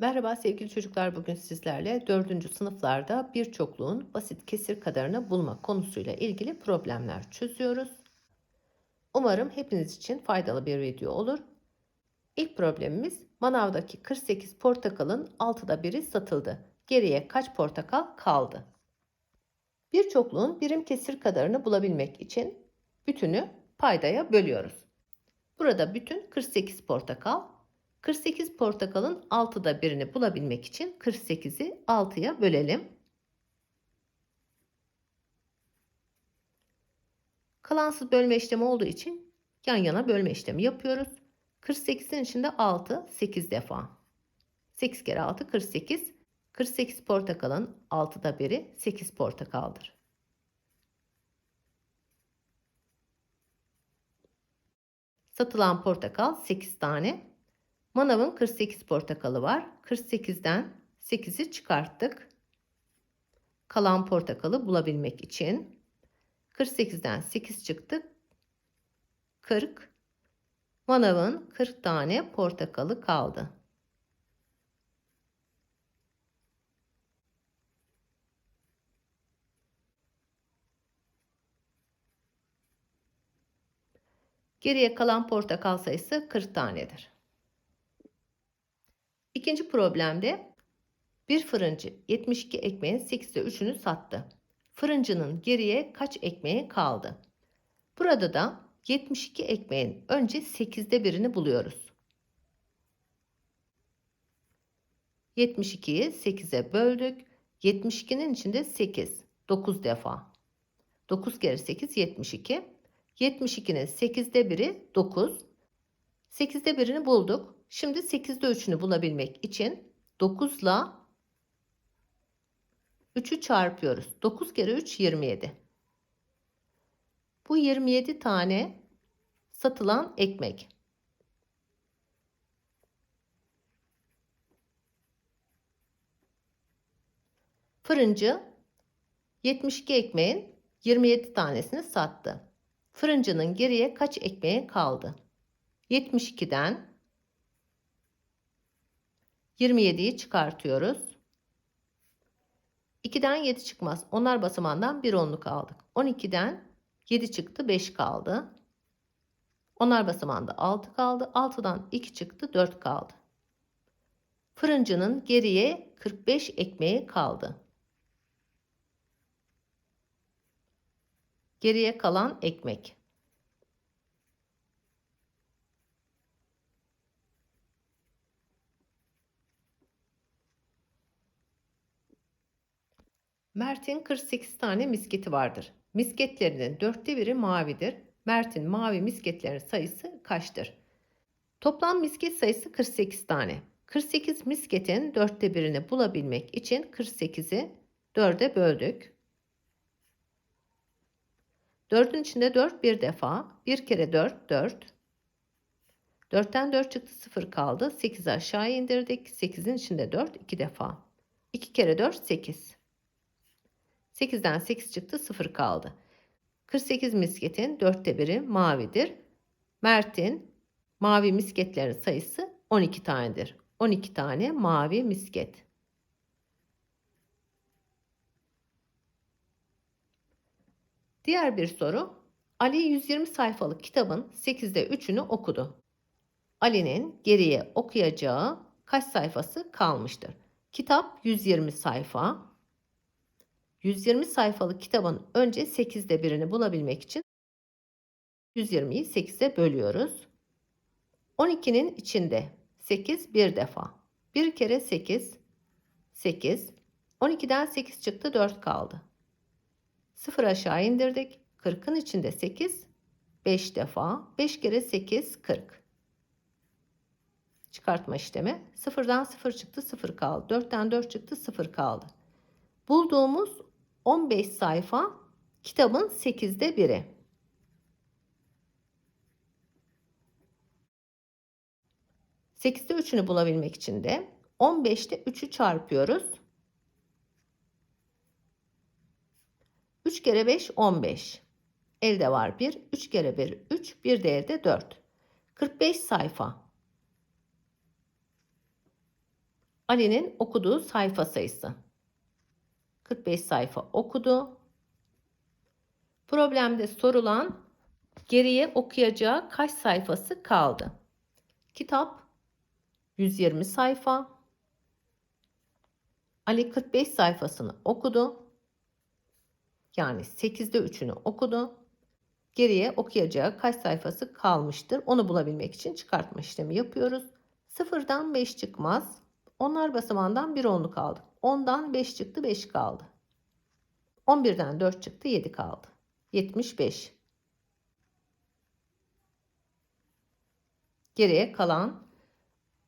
Merhaba sevgili çocuklar. Bugün sizlerle 4. sınıflarda bir çokluğun basit kesir kadarını bulma konusuyla ilgili problemler çözüyoruz. Umarım hepiniz için faydalı bir video olur. İlk problemimiz manavdaki 48 portakalın 6'da biri satıldı. Geriye kaç portakal kaldı? Bir çokluğun birim kesir kadarını bulabilmek için bütünü paydaya bölüyoruz. Burada bütün 48 portakal 48 portakalın 6'da birini bulabilmek için 48'i 6'ya bölelim. Kalansız bölme işlemi olduğu için yan yana bölme işlemi yapıyoruz. 48'in içinde 6 8 defa. 8 kere 6 48. 48 portakalın 6'da biri 8 portakaldır. Satılan portakal 8 tane. Manavın 48 portakalı var. 48'den 8'i çıkarttık. Kalan portakalı bulabilmek için 48'den 8 çıktı. 40. Manavın 40 tane portakalı kaldı. Geriye kalan portakal sayısı 40 tanedir. İkinci problemde bir fırıncı 72 ekmeğin 8'de 3'ünü sattı. Fırıncının geriye kaç ekmeği kaldı? Burada da 72 ekmeğin önce 8'de birini buluyoruz. 72'yi 8'e böldük. 72'nin içinde 8, 9 defa. 9 kere 8 72. 72'nin 8'de biri 9. 8'de birini bulduk. Şimdi 8'de 3'ünü bulabilmek için 9 ile 3'ü çarpıyoruz. 9 kere 3 27. Bu 27 tane satılan ekmek. Fırıncı 72 ekmeğin 27 tanesini sattı. Fırıncının geriye kaç ekmeği kaldı? 72'den 27'yi çıkartıyoruz. 2'den 7 çıkmaz. Onlar basamağından bir onluk aldık. 12'den 7 çıktı 5 kaldı. Onlar basamağında 6 kaldı. 6'dan 2 çıktı 4 kaldı. Fırıncının geriye 45 ekmeği kaldı. Geriye kalan ekmek. Mert'in 48 tane misketi vardır. Misketlerinin dörtte biri mavidir. Mert'in mavi misketlerin sayısı kaçtır? Toplam misket sayısı 48 tane. 48 misketin dörtte birini bulabilmek için 48'i 4'e böldük. 4'ün içinde 4 bir defa. 1 kere 4 4. 4'ten 4 çıktı 0 kaldı. 8 aşağı indirdik. 8'in içinde 4 2 defa. 2 kere 4 8. 8'den 8 çıktı 0 kaldı. 48 misketin dörtte biri mavidir. Mert'in mavi misketlerin sayısı 12 tanedir. 12 tane mavi misket. Diğer bir soru. Ali 120 sayfalık kitabın 8'de 3'ünü okudu. Ali'nin geriye okuyacağı kaç sayfası kalmıştır? Kitap 120 sayfa. 120 sayfalık kitabın önce 8'de birini bulabilmek için 120'yi 8'e bölüyoruz. 12'nin içinde 8 bir defa. Bir kere 8, 8. 12'den 8 çıktı 4 kaldı. 0 aşağı indirdik. 40'ın içinde 8, 5 defa. 5 kere 8, 40. Çıkartma işlemi. 0'dan 0 çıktı 0 kaldı. 4'ten 4 çıktı 0 kaldı. Bulduğumuz 15 sayfa kitabın 8'de biri. Sekizde üçünü bulabilmek için de 15'te 3'ü çarpıyoruz. 3 kere 5 15. Elde var 1. 3 kere 1 3. Bir de elde 4. 45 sayfa. Ali'nin okuduğu sayfa sayısı. 45 sayfa okudu. Problemde sorulan geriye okuyacağı kaç sayfası kaldı? Kitap 120 sayfa. Ali 45 sayfasını okudu. Yani 8'de 3'ünü okudu. Geriye okuyacağı kaç sayfası kalmıştır? Onu bulabilmek için çıkartma işlemi yapıyoruz. Sıfırdan 5 çıkmaz. Onlar basamağından bir onluk aldık. 10'dan 5 çıktı 5 kaldı. 11'den 4 çıktı 7 kaldı. 75. Geriye kalan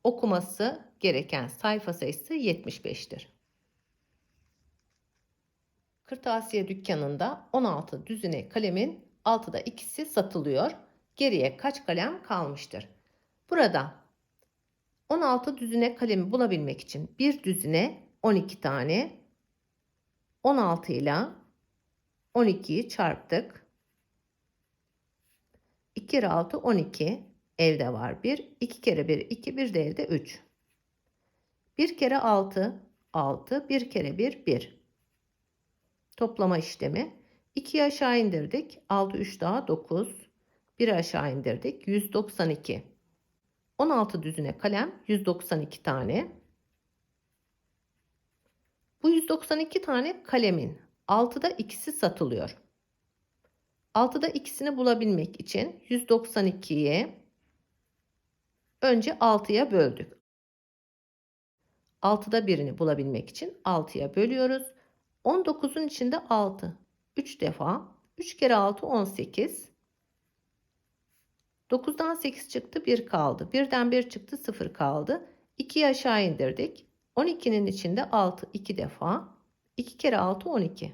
okuması gereken sayfa sayısı 75'tir. Kırtasiye dükkanında 16 düzine kalemin 6'da ikisi satılıyor. Geriye kaç kalem kalmıştır? Burada 16 düzine kalemi bulabilmek için bir düzine 12 tane 16 ile 12'yi çarptık. 2 kere 6 12 elde var 1. 2 kere 1 2 bir de elde 3. 1 kere 6 6 1 kere 1 1. Toplama işlemi 2'yi aşağı indirdik. 6 3 daha 9. 1'i aşağı indirdik. 192. 16 düzine kalem 192 tane. Bu 192 tane kalemin 6'da ikisi satılıyor. 6'da ikisini bulabilmek için 192'yi önce 6'ya böldük. 6'da birini bulabilmek için 6'ya bölüyoruz. 19'un içinde 6. 3 defa. 3 kere 6 18. 9'dan 8 çıktı 1 kaldı. 1'den 1 çıktı 0 kaldı. 2'yi aşağı indirdik. 12'nin içinde 6 2 defa. 2 kere 6 12.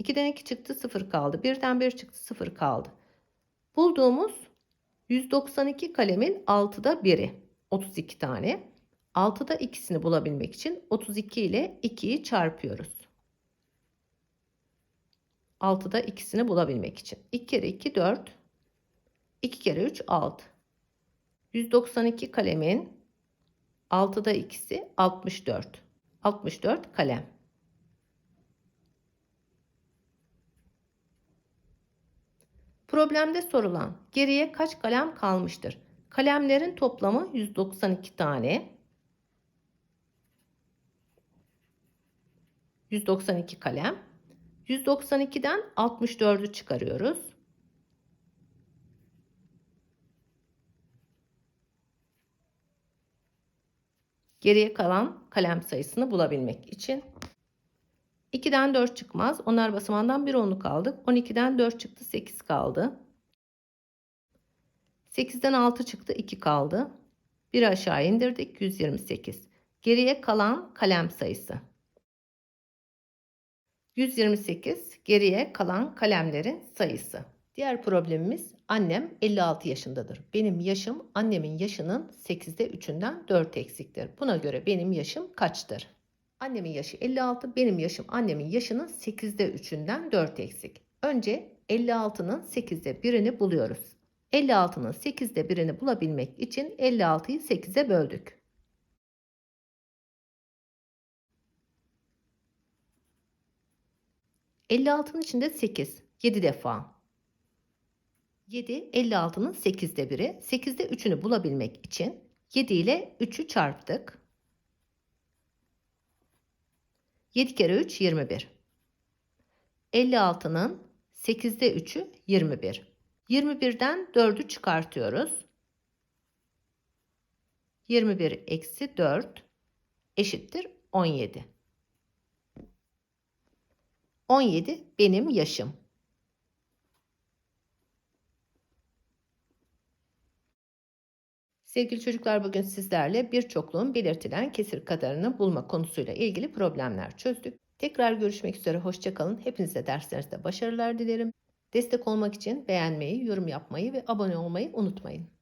2'den 2 çıktı 0 kaldı. 1'den 1 çıktı 0 kaldı. Bulduğumuz 192 kalemin 6'da 1'i 32 tane. 6'da ikisini bulabilmek için 32 ile 2'yi çarpıyoruz. 6'da ikisini bulabilmek için. 2 kere 2 4. 2 kere 3 6. 192 kalemin 6'da ikisi 64. 64 kalem. Problemde sorulan geriye kaç kalem kalmıştır? Kalemlerin toplamı 192 tane. 192 kalem. 192'den 64'ü çıkarıyoruz. Geriye kalan kalem sayısını bulabilmek için 2'den 4 çıkmaz. Onlar basamağından bir onluk aldık. 12'den 4 çıktı 8 kaldı. 8'den 6 çıktı 2 kaldı. Bir aşağı indirdik 128. Geriye kalan kalem sayısı. 128 geriye kalan kalemlerin sayısı. Diğer problemimiz annem 56 yaşındadır. Benim yaşım annemin yaşının 8'de 3'ünden 4 eksiktir. Buna göre benim yaşım kaçtır? Annemin yaşı 56, benim yaşım annemin yaşının 8'de 3'ünden 4 eksik. Önce 56'nın 8'de 1'ini buluyoruz. 56'nın 8'de 1'ini bulabilmek için 56'yı 8'e böldük. 56'nın içinde 8. 7 defa. 7 56'nın 8'de 1'i. 8'de 3'ünü bulabilmek için 7 ile 3'ü çarptık. 7 kere 3 21. 56'nın 8'de 3'ü 21. 21'den 4'ü çıkartıyoruz. 21 eksi 4 eşittir 17. 17 benim yaşım. Sevgili çocuklar bugün sizlerle bir çokluğun belirtilen kesir kadarını bulma konusuyla ilgili problemler çözdük. Tekrar görüşmek üzere hoşçakalın. Hepinize derslerinizde başarılar dilerim. Destek olmak için beğenmeyi, yorum yapmayı ve abone olmayı unutmayın.